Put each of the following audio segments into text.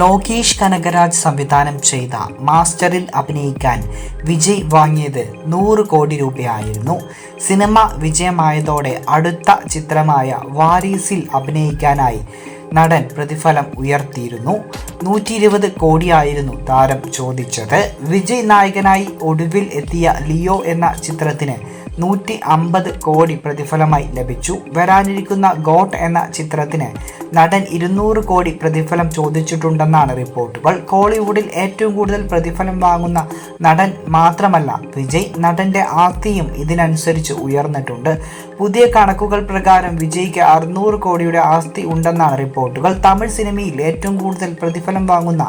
ലോകേഷ് കനകരാജ് സംവിധാനം ചെയ്ത മാസ്റ്ററിൽ അഭിനയിക്കാൻ വിജയ് വാങ്ങിയത് നൂറ് കോടി രൂപയായിരുന്നു. സിനിമ വിജയമായതോടെ അടുത്ത ചിത്രമായ വാരീസിൽ അഭിനയിക്കാനായി നടൻ പ്രതിഫലം ഉയർത്തിയിരുന്നു. നൂറ്റി ഇരുപത് കോടിയായിരുന്നു താരം ചോദിച്ചത്. വിജയ് നായകനായി ഒടുവിൽ എത്തിയ ലിയോ എന്ന ചിത്രത്തിന് നൂറ്റി അമ്പത് കോടി പ്രതിഫലമായി ലഭിച്ചു. വരാനിരിക്കുന്ന ഗോട്ട് എന്ന ചിത്രത്തിന് നടൻ ഇരുന്നൂറ് കോടി പ്രതിഫലം ചോദിച്ചിട്ടുണ്ടെന്നാണ് റിപ്പോർട്ടുകൾ. കോളിവുഡിൽ ഏറ്റവും കൂടുതൽ പ്രതിഫലം വാങ്ങുന്ന നടൻ മാത്രമല്ല വിജയ് നടന്റെ ആസ്തിയും ഇതിനനുസരിച്ച് ഉയർന്നിട്ടുണ്ട്. പുതിയ കണക്കുകൾ പ്രകാരം വിജയ്ക്ക് അറുന്നൂറ് കോടിയുടെ ആസ്തി ഉണ്ടെന്നാണ് റിപ്പോർട്ടുകൾ. തമിഴ് സിനിമയിൽ ഏറ്റവും കൂടുതൽ പ്രതിഫലം വാങ്ങുന്ന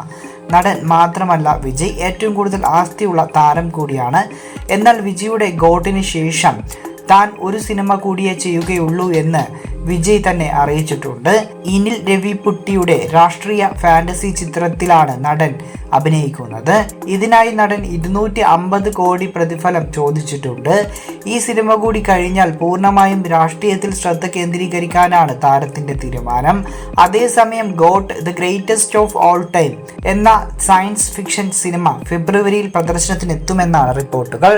നടൻ മാത്രമല്ല വിജയ് ഏറ്റവും കൂടുതൽ ആസ്തിയുള്ള താരം കൂടിയാണ്. എന്നാൽ വിജയുടെ ഗോട്ടിന് ശേഷം താൻ ഒരു സിനിമ കൂടിയേ ചെയ്യുകയുള്ളൂ എന്ന് വിജയ് തന്നെ അറിയിച്ചിട്ടുണ്ട്. ഇനിൽ രവിപുട്ടിയുടെ രാഷ്ട്രീയ ഫാന്റസി ചിത്രത്തിലാണ് നടൻ അഭിനയിക്കുന്നത്. ഇതിനായി നടൻ ഇരുന്നൂറ്റി അമ്പത് കോടി പ്രതിഫലം ചോദിച്ചിട്ടുണ്ട്. ഈ സിനിമ കൂടി കഴിഞ്ഞാൽ പൂർണമായും രാഷ്ട്രീയത്തിൽ ശ്രദ്ധ കേന്ദ്രീകരിക്കാനാണ് താരത്തിന്റെ തീരുമാനം. അതേസമയം GOAT the greatest of all time എന്ന സയൻസ് ഫിക്ഷൻ സിനിമ ഫെബ്രുവരിയിൽ പ്രദർശനത്തിനെത്തുമെന്നാണ് റിപ്പോർട്ടുകൾ.